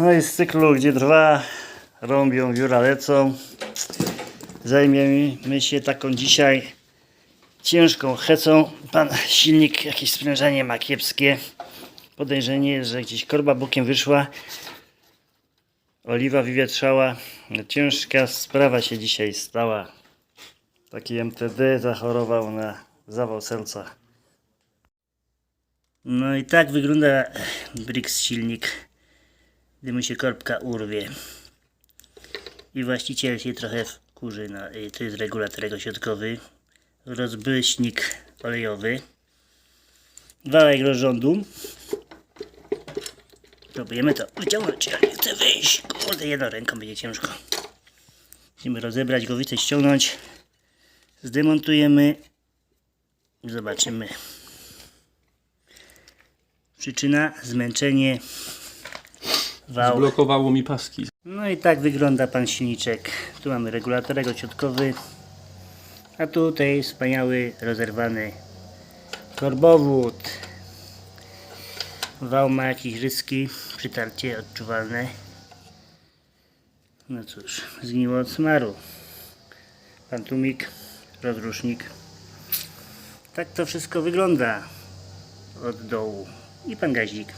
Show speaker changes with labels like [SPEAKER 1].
[SPEAKER 1] No i z cyklu, gdzie trwa, rąbią, biura lecą. Zajmiemy się taką dzisiaj ciężką hecą. Pan silnik, jakieś sprężenie ma kiepskie. Podejrzenie jest, że gdzieś korba bokiem wyszła. Oliwa wywietrzała. No, ciężka sprawa się dzisiaj stała. Taki MTD zachorował na zawał serca. No i tak wygląda Brix silnik, gdy mu się korbka urwie. I właściciel się trochę wkurzy. Na, y, to jest regulator środkowy, rozbryśnik olejowy, wałek rozrządu. Próbujemy to wyciągnąć, ale nie chcę wyjść. Kurde, jedną ręką będzie ciężko. Musimy rozebrać głowicę, ściągnąć. Zdemontujemy. Zobaczymy. Przyczyna zmęczenie wał.
[SPEAKER 2] Zblokowało mi paski.
[SPEAKER 1] No i tak wygląda pan silniczek. Tu mamy regulator środkowy, a tutaj wspaniały rozerwany korbowód. Wał ma jakieś ryski, przytarcie odczuwalne. No cóż, zgniło od smaru. Pan tłumik, rozrusznik. Tak to wszystko wygląda od dołu. I pan gazik.